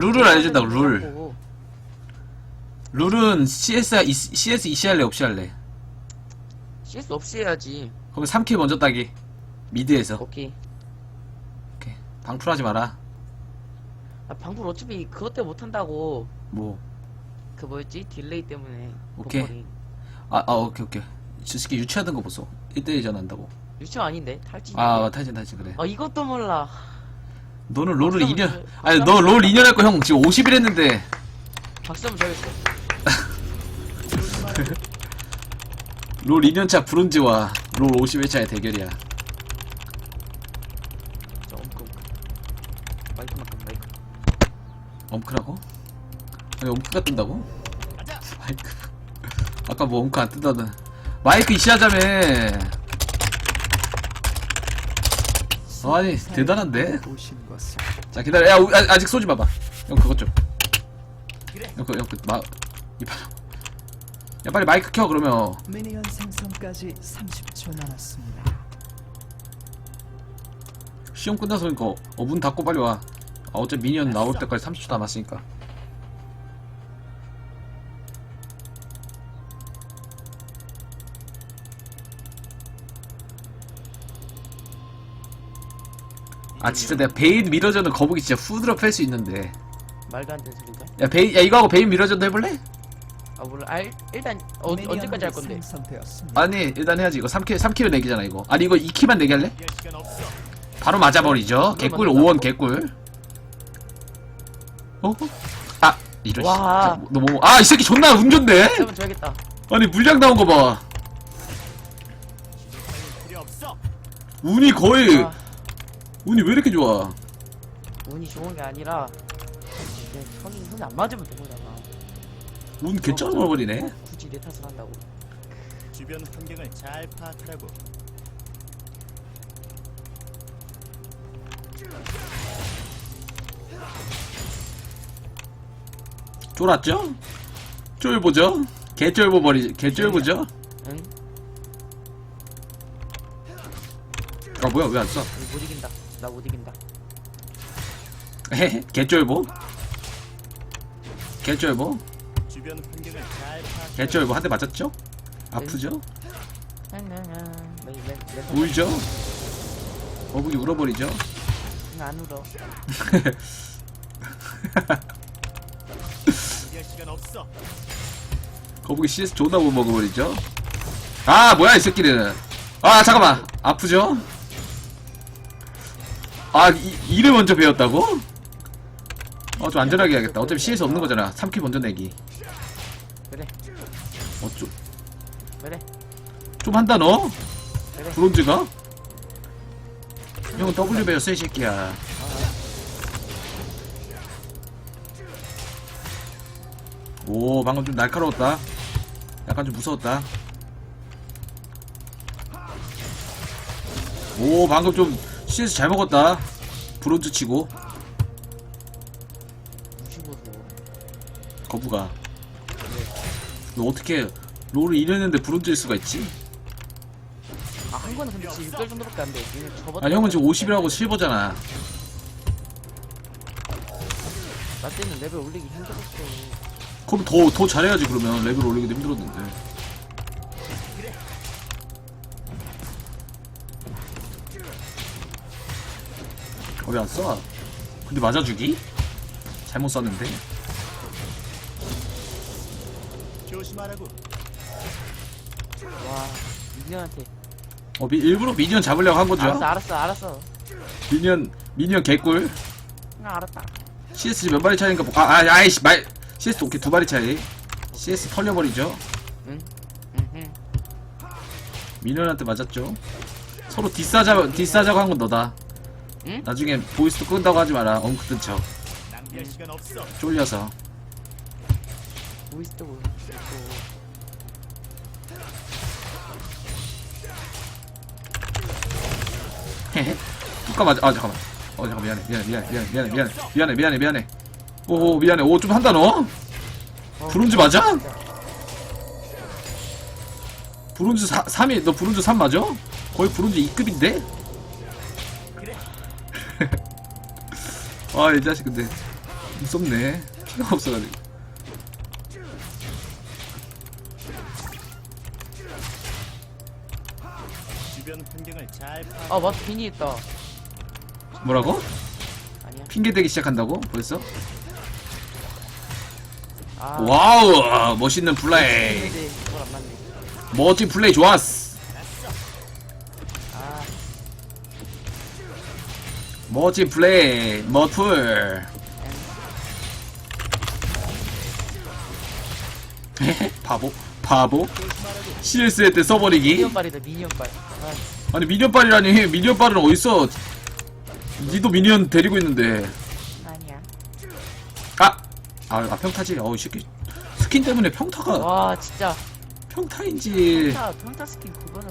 룰을 알려준다고 룰 하고. 룰은 CS, 이- CS 이시 할래 없이 할래 CS 없이 해야지. 그러면 3킬 먼저 따기 미드에서 오케이. 오케이 방풀하지 마라 아, 방풀 어차피 그것 때문에 못한다고. 뭐 그 뭐였지? 딜레이 때문에. 오케이. 버퍼링. 아, 아 오케이 오케이 저 새끼 유치하던 거 보소 1대1 전한다고 유치원 아닌데? 탈진. 아 탈진 탈진 그래 아, 이것도 몰라. 너는 롤을 박수 2년 한번 줘- 아니 너 롤 2년 할 거 형 지금 50일 했는데 박수 한번 줘야겠어. 롤 2년차 브론즈와 롤 50회차의 대결이야 저 엄청. 마이크만큼 마이크. 엄크라고? 아니 엄크가 뜬다고? 마이크 아까 뭐 엄크 안 뜬다던 마이크 이시하자며 아니 대단한데? 자 기다려 야 우- 아, 아직 쏘지 마봐 형 그것 좀형 그, 형 그, 마, 이 봐. 야 빨리 마이크 켜 그러면 미니언 생성까지 30초 남았습니다. 시험 끝나서 그러니까 어문 닫고 빨리 와 아, 어차피 미니언 나올 때까지 30초 남았으니까 아 진짜 내가 베인 미러전은 거북이 진짜 후드러 팰수 있는데 말도 안 되는 소리인가? 야 베인 야 이거 하고 베인 미러전도 해볼래? 아, 몰라. 아, 일- 일단, 어, 언제까지 할 건데? 아니 일단 해야지 이거 3킬 3킬을 내기잖아 이거 아니 이거 2킬만 내기 할래? 바로 맞아버리죠 개꿀 맞는다고? 5원 개꿀 어? 아 이런 와. 너뭐아이 새끼 존나 운 좋네 한번 줘야겠다. 아니 물량 나온 거봐 운이 거의 아, 운이 왜 이렇게 좋아 운이 좋은 게 아니라, 내 손이, 손이 안 맞으면 된 거잖아. 운 개쩔어 버리네 굳이 내 탓을 한다고. 주변 환경을 잘 파악하라고. 쫄았죠? 쫄보죠? 개쫄보 버리 개쫄보죠? 응? 아 뭐야 왜 안 써? 못 이긴다. 나 못 이긴다. 헤헤 개쫄보 개쫄보 주변 환경을 잘 파악. 개쫄보 한 대 맞았죠? 아프죠? 안 울죠? 거북이 울어버리죠? 울어. 포기할 시간 없어. 거북이 CS 존나 못 먹어버리죠? 아 뭐야 이 새끼는 아 잠깐만 아프죠? 아 이, 이를 먼저 배웠다고? 어 좀 안전하게 해야겠다. 어차피 CS 없는 거잖아. 3킬 먼저 내기. 그래, 어좀. 그래, 좀 한다 너? 그래. 브론즈가? 형은 W 배웠어 이 새끼야. 오 방금 좀 날카로웠다. 약간 좀 무서웠다. 오 방금 좀 CS 잘 먹었다 브론즈 치고. 거부가 너 어떻게 롤을 이랬는데 브론즈일 수가 있지? 아, 한 거는 근데 지금 6개월 정도밖에 안 돼. 얘는 저번 아니 형은 지금 50이라고 실버잖아 나 때는 레벨 올리기 힘들었어. 그럼 더, 더 잘해야지 그러면 레벨 올리기도 힘들었는데 왜 안 쏴? 근데 맞아주기? 잘못 쐈는데 조심하라고. 와, 미니언한테. 어 미, 일부러 미니언 잡으려고 한 거죠? 알았어, 알았어, 알았어. 미니언 미니언 개꿀 나 알았다. CS 몇 마리 차이인가 보- 아, 아 아이씨 말 CS 오케이 두 마리 차이 CS 털려버리죠 응, 응, 응. 미니언한테 맞았죠 서로 디싸자 디싸자고 한 건 너다 응? 나중에 보이스도 끈다고 하지 마라 엉크 뜬 척 낭비할 시간 없어. 쫄려서 보이스도 모르고. 헤헤 누가 맞아 아 잠깐만 어 잠깐 미안해 미안해 미안해 미안해 미안해 미안해 미안해 미안해 미안해 오오 미안해 오 좀 한다 너 어, 브론즈 맞아? 브론즈 4, 3이 너 브론즈 3 맞아? 거의 브론즈 2급인데? 아 이 자식 근데 무섭네. 피가 없어가지고. 주변 환경을 잘 파악. 아 맞다 비니 있다 뭐라고? 아니야 핑계 대기 시작한다고? 벌써? 아 와우! 멋있는 플레이. 근데 그걸 안 맞네 멋진 플레이 좋았어. 멋진 플레이. 멋풀. 바보. 바보. CS 할때 써버리기. 미니언발이다 미니언발 아, 아니 미니언빨이라니 미니언빨은 어딨어 니도 미니언 데리고 있는데 아니야 아! 아, 아 평타지 어이 새끼 스킨 때문에 평타가 와 진짜 평타인지 평타 평타 스킨 그거는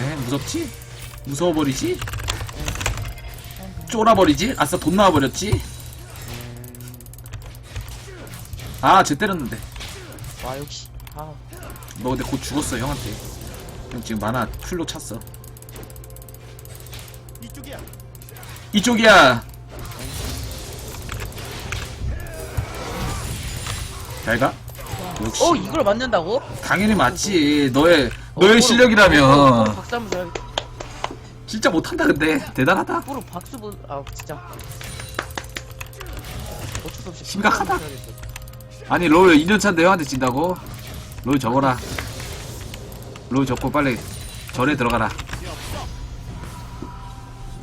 에 무섭지? 무서워버리지? 쫄아버리지? 아싸 돈 나와버렸지? 아 쟤 때렸는데 와 역시 아 너 근데 곧 죽었어 형한테 형 지금 만화 풀로 찼어 이쪽이야. 이쪽이야 잘 가? 역시 어 이걸 맞는다고? 당연히 맞지. 너의 어, 너의 실력이라면 박수 한번 줘야겠다 진짜 못한다 근데 대단하다. 프로 박수 보.. 아 진짜 어쩔 수 없이 심각하다. 아니 롤 2년차인데 형한테 진다고? 롤 적어라. 롤 적고 빨리 절에 들어가라.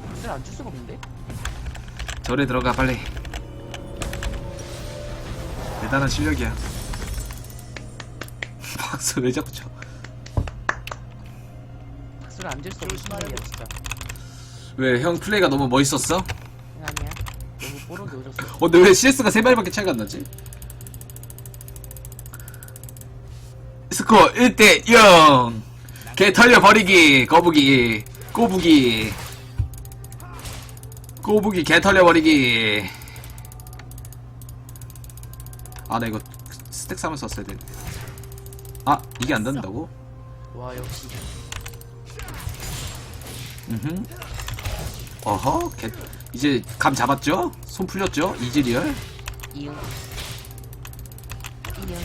박수를 안줄 수가 없는데? 절에 들어가 빨리. 대단한 실력이야. 박수 왜 자꾸 쳐? 안줄수 없는. 분이야 진짜 왜 형 플레이가 너무 멋있었어? 아니야 너무 뽀록이 오졌어 어 근데 왜 CS가 3마리밖에 차이가 안 나지? 스코어 1대 0. 개 털려 버리기. 거북이. 꼬부기. 꼬부기 개 털려 버리기. 아, 나 이거 스택 삼을 썼어야 돼. 아, 이게 안 된다고? 와 역시 음흠. 어허, 개, 이제 감 잡았죠? 손 풀렸죠? 이즈리얼? 이응 이응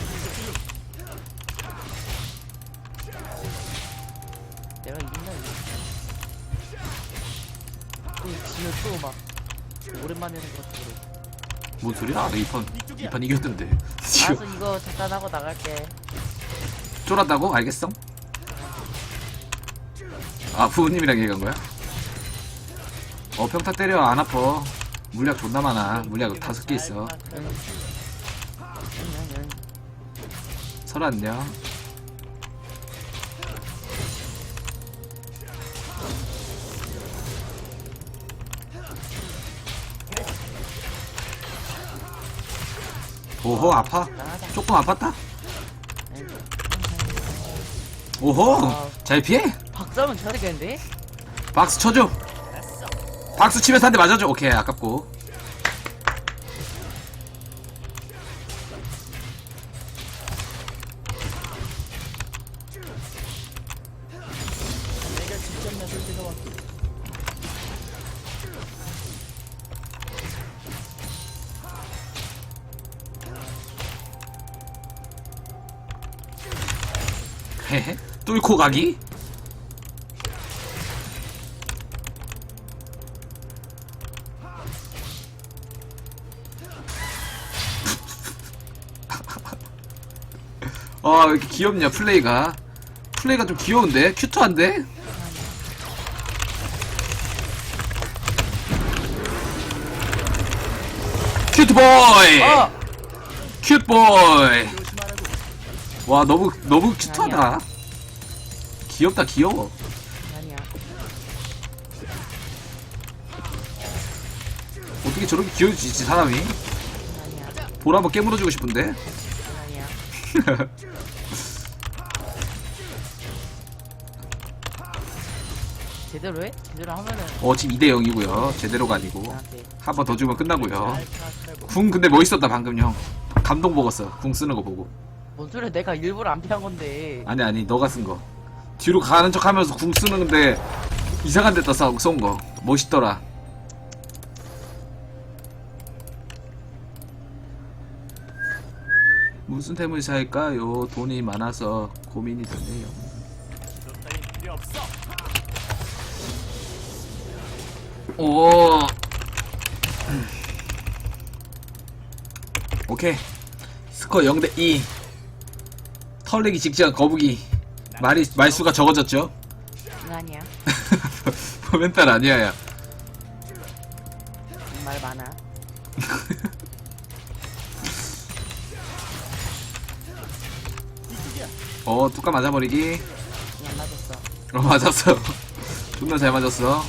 내가 이긴다 이거 또 지금 또막 오랜만에 하는 것 같아 그래 뭔 소리야? 나 이판, 이판 이겼는데. 알았어 이거 잠깐 하고 나갈게 쫄았다고? 알겠어? 아 부모님이랑 얘기한 거야? 어 평타 때려 안 아파 물약 존나 많아 물약 다섯 개 있어. 서로 안녕 오호 아파 조금 아팠다 응. 오호 잘 피해 쳐야 되겠는데? 박수 쳐줘. 박수 치면서 한 대 맞아줘. 오케이 아깝고 내가 직접 나설 때가 왔고. 헤헤. 뚫고 가기 아, 왜 이렇게 귀엽냐, 플레이가. 플레이가 좀 귀여운데? 큐트한데? 큐트보이! 어! 큐트보이! 와, 너무, 너무 큐트하다. 귀엽다, 귀여워. 어떻게 저렇게 있지, 사람이? 볼 한번 깨물어주고 싶은데? 아니야 제대로 해? 제대로 하면은 어, 지금 2대 0이고요. 제대로가 아니고. 나한테 한 번 더 주면 끝나고요. 잘 파악하라고. 궁 근데 멋있었다, 방금 형. 감동 먹었어. 궁 쓰는 거 보고. 뭔 소리야 내가 일부러 안 피한 건데 아니, 아니, 너가 쓴 거. 뒤로 가는 척 하면서 궁 쓰는데 이상한 데다 써, 쏜 거. 멋있더라. 무슨 템을 살까요? 돈이 많아서 고민이 되네요. 오. 오케이. 스코어 0대 2. 털리기 직전 거북이. 말이 말수가 적어졌죠? 응 아니야 멘탈 아니야, 야. 어, 뚜까 맞아버리기. 그냥 맞았어 어, 맞았어. 존나 잘 맞았어.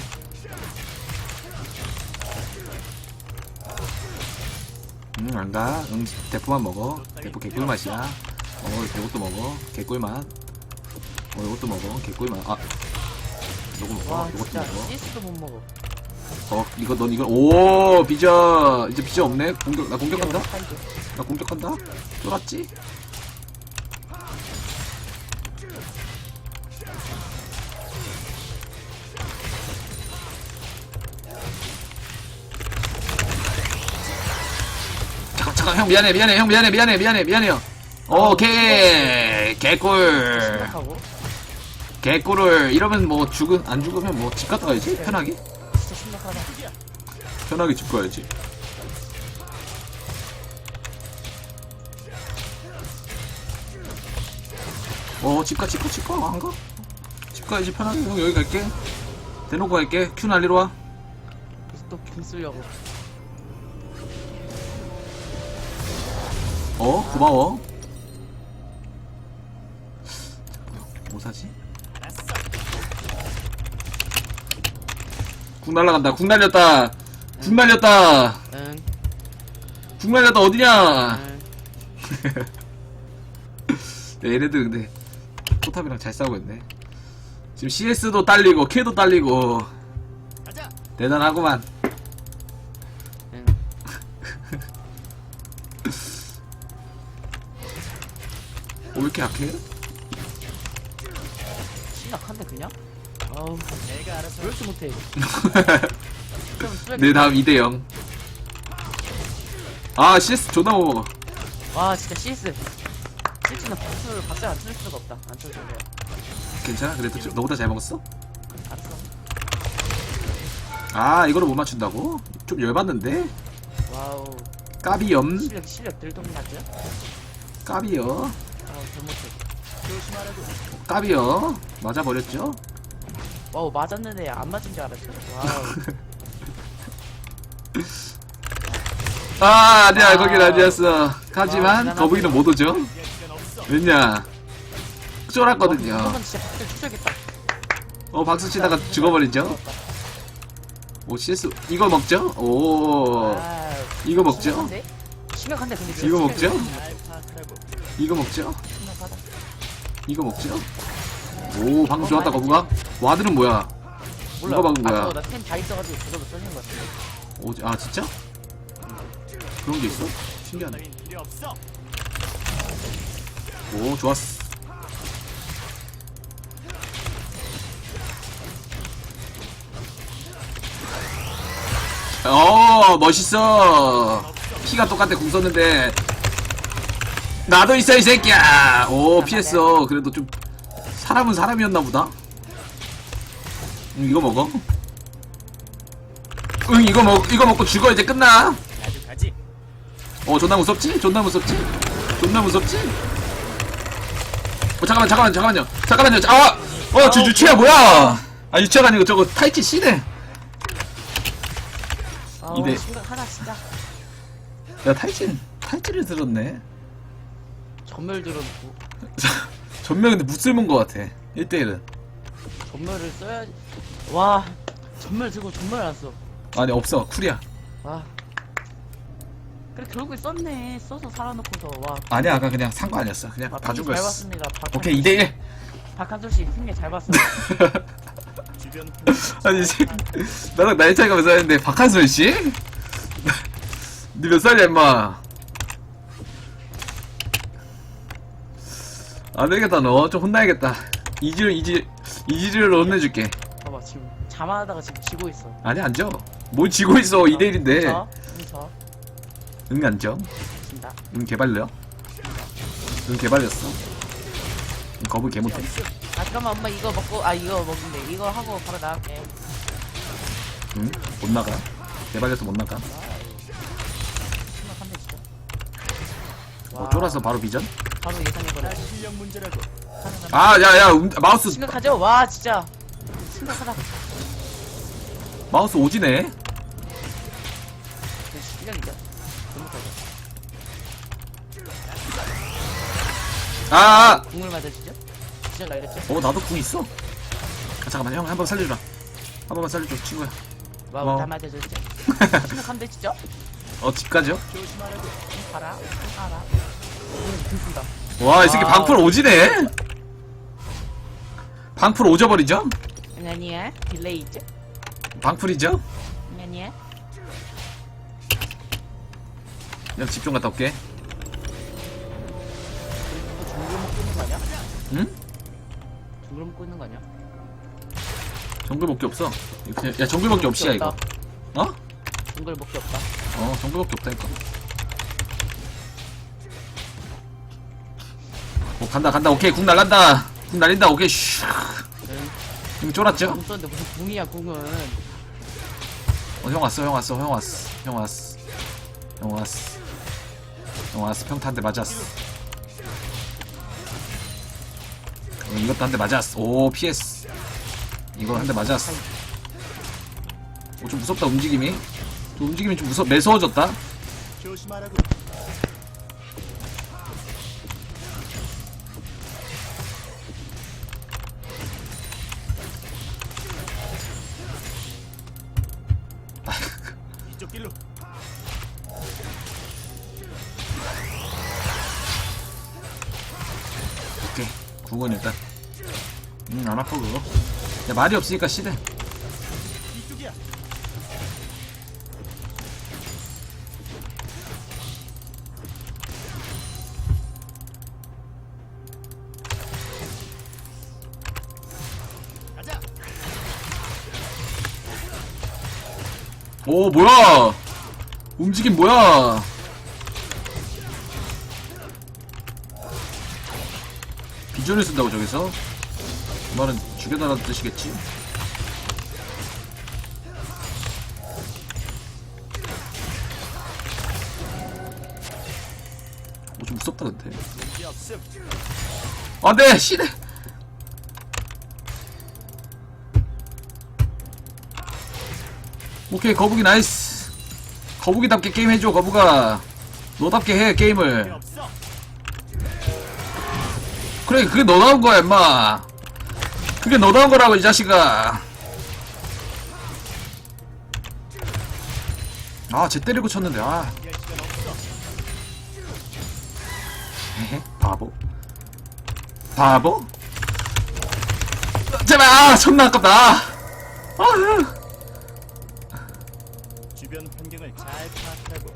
음, 안 가. 응, 대포만 먹어. 대포 개꿀 맛이야. 어, 이것도 먹어. 개꿀 맛. 어, 이것도 먹어. 개꿀 맛. 아. 이거 먹어. 와 이것도 진짜 먹어. 시스도 못 먹어 어, 이거, 넌 이거, 오, 비저. 이제 비저 없네. 공격, 나 공격한다? 팔게. 나 공격한다? 쫄았지? 잠깐 잠깐 형 미안해 미안해 형 미안해 미안해 미안해 미안해요. 오케이. 개꿀. 개꿀을 이러면 뭐 죽은 안 죽으면 뭐 집 갔다 가야지? 편하게? 진짜 심각하다 편하게 집 가야지. 어, 집 가, 집 가, 집 가야지, 편하게. 형, 여기 갈게. 대놓고 갈게. 큐 날리러 와. 그래서 또금 쓰려고 어, 고마워. 뭐 사지? 궁 날라간다, 궁 날렸다. 궁 날렸다. 응 궁 날렸다, 어디냐? 응. 야, 얘네들 근데 포탑이랑 잘 싸우고 있네. 지금 CS도 딸리고 K도 딸리고. 대단하구만. 약해? 심각한데 그냥? 아우 내가 알아서 왜 이렇게 못해 내 다음 2대 0. 아 CS 존나 못 먹어. 와 진짜 CS CS는 박수를 박수 안 쳐줄 수가 없다 안 쳐줄 거야 괜찮아? 그래도 좀- 너보다 잘 먹었어? 알았어 아 이거를 못 맞춘다고? 좀 열받는데? 와우 까비염 실력 실력 들동 맞죠? 까비요 어. 까비요 맞아버렸죠? 와우 맞았는데 안 맞은 줄 알았죠? 와우 아 아니야 아. 거긴 아니었어 하지만 아, 대단하다. 거북이는 못 오죠? 왜냐 쫄았거든요 한번 진짜 박수 쳐야겠다 어 박수 치다가 죽어버리죠? 오 CS 이거 먹죠? 오 아, 이거 먹죠? 심각한데? 심각한데 근데 이거 먹죠? 이거 먹죠? 이거 먹죠? 오 방금 좋았다 거북아 와드는 뭐야 몰라 이거 방금 뭐야? 아, 나템 다 있어가지고 그걸로 써진 것 같은데 오, 아 진짜? 그런 게 있어? 신기하네. 오, 좋았어. 어, 멋있어. 피가 똑같아, 궁 썼는데. 나도 있어, 이 새끼야! 오, 피했어. 그래도 좀, 사람은 사람이었나 보다. 응, 이거 먹어. 응, 이거 먹, 이거 먹고 죽어, 이제 끝나. 어 존나 무섭지? 존나 무섭지? 존나 무섭지? 어 잠깐만 잠깐만 잠깐만요 잠깐만요 아! 어 저 유치야 뭐야 아 유치가 아니고 저거 타이치 씨네 아 이대. 심각하다 진짜 야 타이치 타이치를 들었네 전멸 들어놓고 전면 근데 무쓸몬 거 같아. 1대1은. 전멸을 써야지 와 전멸 들고 전멸 안 써. 아니 없어. 쿨이야. 와 그래 결국에 썼네. 써서 살아놓고서. 와. 아니야 아까 그냥 산 거 아니었어. 그냥 아, 봐준 잘 거였어. 봤습니다. 박한, 오케이 2대1 박한솔씨 힘내 잘 봤어 아니 이 새끼 나랑 나이 차이가 몇 살인데 박한솔 씨? 니 몇 살이야 임마 안 되겠다 너. 좀 혼나야겠다. 이지를 이지 이지를 혼내줄게. 봐봐 지금 잠하다가 지금 지고 있어. 아니 앉아 뭘 지고 있어 2대1인데. 저? 응, 저? 응 앉아 진다. 응 개발려. 응 개발렸어. 거북이 개 못해. 아 잠깐만 엄마 이거 먹고 아 이거 먹는데 이거 하고 바로 나갈게. 응? 못 나가? 개발려서 못 나가 어, 쫄아서 바로 비전? 바로 예상해버려 실력 문제라고. 아 야 야 음, 마우스 심각하죠? 와 진짜 심각하다 마우스 오지네 그 실력이죠 잘못하죠 아, 아! 궁을 맞아주죠? 진짜 날렸죠? 어 나도 궁 있어 아, 잠깐만 형 한 번 살려주라 한 번만 살려줘 친구야 와우 고마워. 다 맞아줬죠? 심각한데 진짜? 어 집 가죠? 조심하라고. 봐라 와 이 새끼 와우. 방풀 오지네 방풀 오져버리죠? 아니야 딜레이 있죠? 방풀이죠? 아니야 형집좀 갔다 올게 이거 정글 먹고 있는 거 아니야? 응? 정글 먹고 있는 거 아니야? 정글 먹기 없어 이거 그냥- 야 정글 먹기 없이야 이거 없다. 어? 정글 먹기 없다 어 정글 먹기 없다니까 오 간다 간다 오케이 궁 날란다 궁 날린다 오케이 슈 응. 형 쫄았죠? 궁 썼는데 무슨 궁이야 궁은 어, 형 왔어, 형 왔어, 형 왔어, 형 왔어, 형 왔어, 형 왔어, 평타 한 대 맞았어. 어, 이것도 한 대 맞았어. 오, PS. 이거 한대 맞았어. 오, 좀 무섭다, 움직임이. 좀 움직임이 좀 무서, 매서워졌다. 조심하라고. 길로. 오케이. 구건 일단. 음, 안 그거. 야, 말이 없으니까 시대. 오, 뭐야! 움직임 뭐야! 비전을 쓴다고 저기서? 그 말은 죽여달라는 뜻이겠지? 오, 좀 무섭다, 근데. 문제 없음. 안 돼! 시대! 오케이, 거북이 나이스. 거북이답게 게임 해줘, 거북아. 너답게 해, 게임을. 그래, 그게 너다운 거야, 임마. 그게 너다운 거라고, 이 자식아. 아, 쟤 때리고 쳤는데, 아. 에헤, 바보. 바보? 제발, 아, 존나 아깝다. 아. 아. 주변 환경을 잘 파악하고.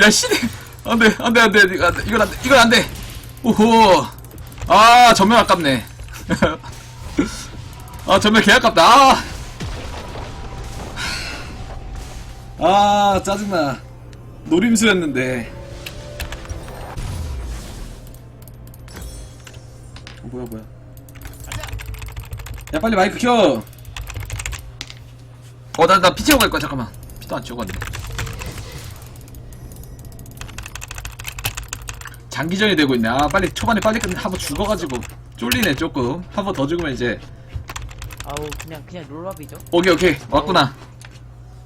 야, 씨네. 안 돼, 안 돼, 안 돼. 이거 안 돼. 이건 안 돼. 이건 안 돼. 오호. 아, 전면 아깝네. 아, 전면 개 아깝다. 아. 아, 짜증나. 노림수였는데. 어, 뭐야, 뭐야. 야, 빨리 마이크 켜. 어, 나, 나피 채우고 갈 거야. 잠깐만. 피도 안 채우고 왔네. 장기전이 되고 있네. 아, 빨리 초반에 빨리 끝내. 한번 죽어가지고 쫄리네 조금. 한 번 더 죽으면 이제 아우 그냥 그냥 롤업이죠 오케이 오케이 왔구나.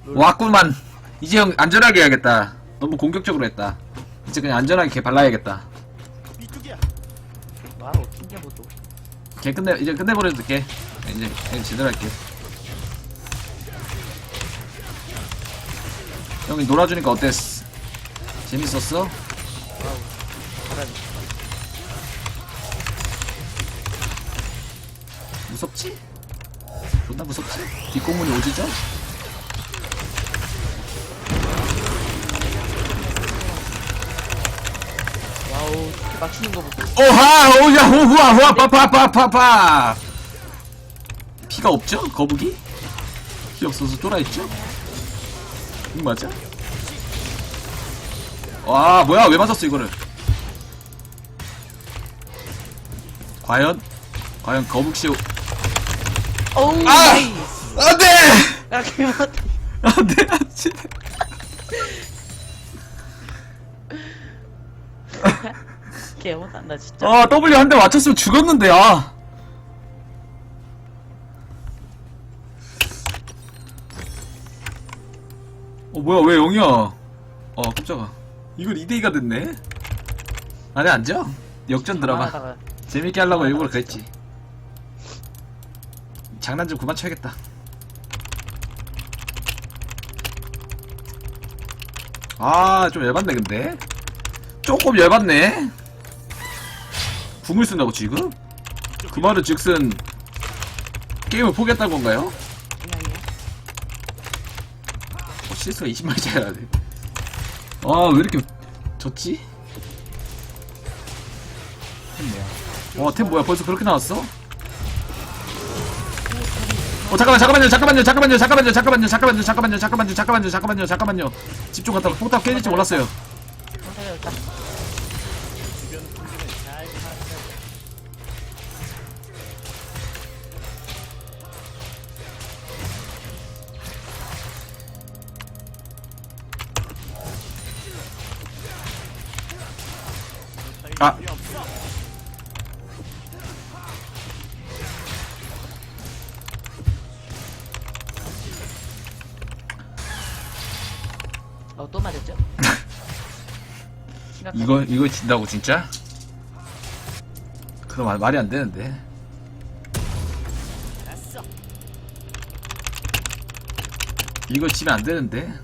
롤- 왔구만. 이제 형 안전하게 해야겠다. 너무 공격적으로 했다. 이제 그냥 안전하게 걔 발라야겠다. 이쪽이야. 와우 튕겨보도 걔 끝내 이제 끝내버려도 될게. 이제 이제 제대로 할게. 형이 놀아주니까 어땠어? 재밌었어? 무섭지? 존나 무섭지? 뒷공문이 오지죠? 와우 이렇게 맞추는 거 보고 오하 오야 호후아 호아 파파파파파 피가 없죠 거북이 피 없어서 쫄아있죠? 이거 맞아? 와 뭐야 왜 맞았어 이거를 과연? 과연 거북시 어우 아! 나이스 안돼! 야 개못 안돼 안돼 개 못한다 진짜. 아 W 한 대 맞췄으면 죽었는데 아. 어 뭐야 왜 0이야? 어 깜짝아. 이걸 2대2가 됐네? 아니 앉아? 역전 드라마. 가만하다가 재밌게 하려고 일부러 그랬지. 장난 좀 그만 쳐야겠다. 아 좀 열받네 근데. 조금 열받네 궁을 쓴다고 지금? 그 말은 즉슨 게임을 포기했다는 건가요? 어, 실수가 20마리 차이야 돼. 아, 왜 이렇게 졌지? 템 뭐야? 어, 템 뭐야? 벌써 그렇게 나왔어? 어, 잠깐만, 잠깐만요, 잠깐만요, 잠깐만요, 잠깐만요, 잠깐만요, 잠깐만요, 잠깐만요, 잠깐만요, 잠깐만요, 잠깐만요, 잠깐만요. 집중 갔다가 포탑 깨질지 몰랐어요. 이거, 진다고, 진짜? 그럼 말, 말이 안 되는데. 이거 지면 안 되는데.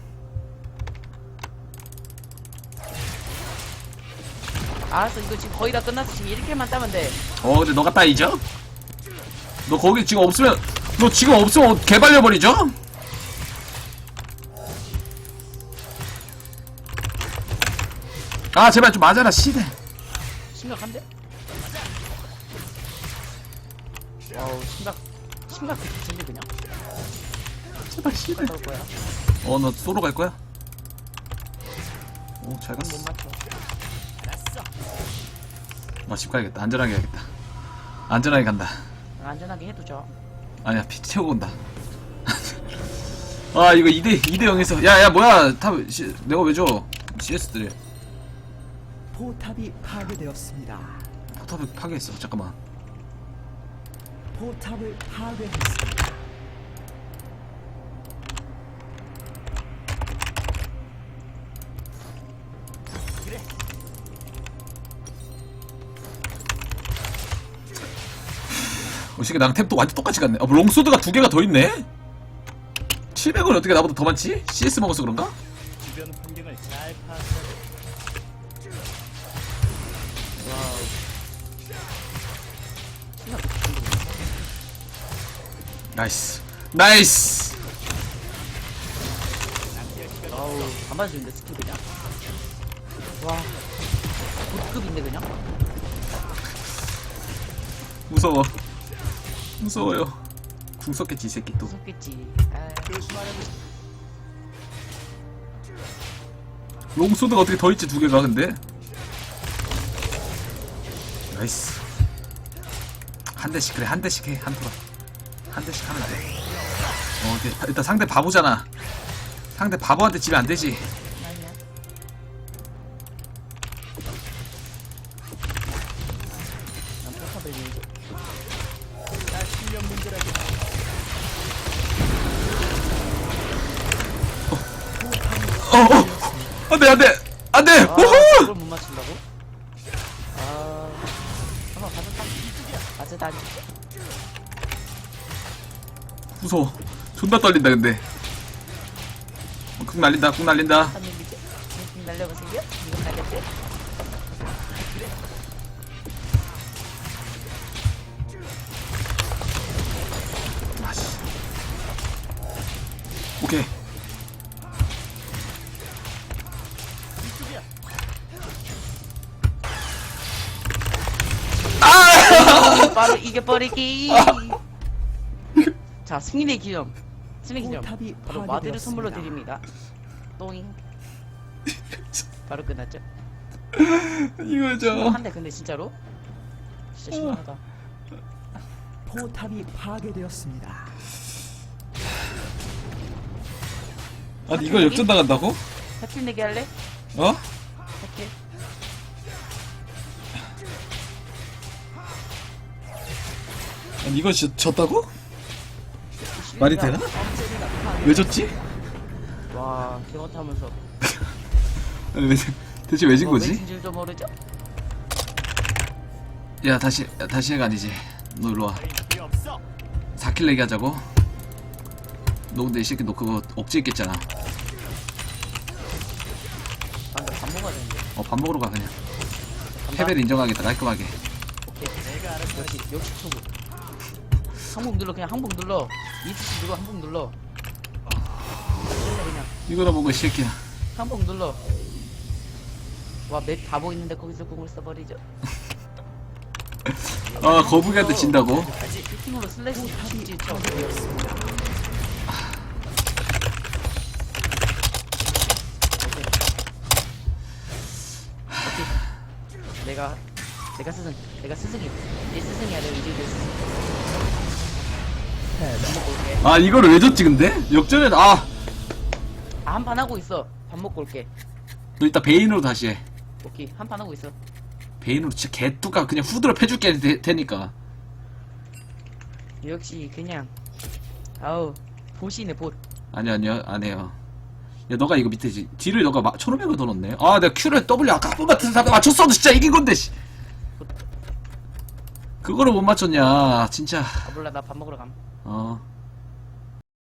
알았어 이거 지금 거의 다 끝났어 지금 이렇게만 따면 돼 어, 근데 너가 따이죠? 너 거기 지금 없으면, 너 지금 없으면 개발려 버리죠? 아, 제발 좀 맞아라, 시대. 심각한데? 와우 심각 심각 미친데 그냥 제발, 시대. 그럴 거야 어, 너 소로 갈 거야? 오, 잘못 갔어. 맞춰 알았어. 나집 가야겠다. 안전하게 가야겠다. 안전하게 간다. 안전하게 해두죠 아니야, 피 채우고 온다. 아, 이거 2대, 2대 0에서. 야, 야, 뭐야. 탑, 시, 내가 왜 줘? CS들이. 포탑이 파괴되었습니다. 포탑을 파괴했어. 잠깐만. 포탑을 파괴했습니다. 어, 시계 나랑 탭도 완전 똑같이 갔네. 어, 롱소드가 두 개가 더 있네? 700은 어떻게 나보다 더 많지? CS 먹어서 그런가? 나이스. 나이스! 아우 안 맞아주는데 스킬 그냥 와 고급인데 그냥 무서워. 무서워요. 궁 썼겠지, 이 새끼 또. 무섭겠지 아 롱소드가 어떻게 더 있지, 두 개가, 근데? 나이스. 한 대씩, 그래, 한 대씩 해, 한 토라. 한 대씩 하면 돼. 어, 일단 상대 바보잖아. 상대 바보한테 지면 안 되지. 무서워. 존나 떨린다, 근데. 어, 궁 날린다, 궁 날린다. 날려보세요 이거? 아씨. 오케이. 바로 이겨버리기 자 승리의 기념 스밍점 포탑이 바로 마드를 선물로. 드립니다 또잉 바로 끝났죠 이거죠. 한대 근데 진짜로 진짜 심하다 포탑이 파괴되었습니다. 아니 이걸 역전 당한다고? 해필 내기 할래? 어? 해필 아니 이걸 지, 졌다고? 말이 되나? 왜 졌지? 와 개못하면서 아니, 왜, 대체 왜 진 거지? 진줄도 모르죠? 야 다시 야, 다시 해가 아니지. 너 일로 와. 필요 없어. 4킬 내기 하자고? 너 근데 이 새끼 너 그거 억지 있겠잖아. 아나밥 먹어야 되는데 어 밥 먹으러 가 그냥. 패배를 인정하겠다 깔끔하게. 오케이 역시 역시 초보 항복 눌러 그냥 항복 눌러 이트시 누르고 항복 눌러 눌러 그냥 이거나 먹어 이 새끼야. 항복 눌러 와 맵 다 보이는데 거기서 궁을 써버리죠 아 거북이한테 진다고? 팀으로 슬래시 쉽지 쳐 오케이. 내가 내가 스승 내가 스승이 내 스승이 아니라 이제 내 스승 아 이거를 왜 졌지 근데? 역전에 아너 아한 판 하고 있어 밥 먹고 올게 이따 베인으로 다시 해. 오케이 한 판 하고 있어 베인으로 진짜 개뚜까 그냥 후드로 패줄게 되, 테니까. 역시 그냥 아우 보시네 봇 아니요 아니요 안 해요. 야 너가 이거 밑에 지- 딜을 너가 마, 1500을 더 넣었네. 아 내가 Q를 W 아까 한번 같은 사람 맞췄어도 진짜 이긴 건데 씨. 그거를 못 맞췄냐 진짜. 아 몰라 나 밥 먹으러 감 어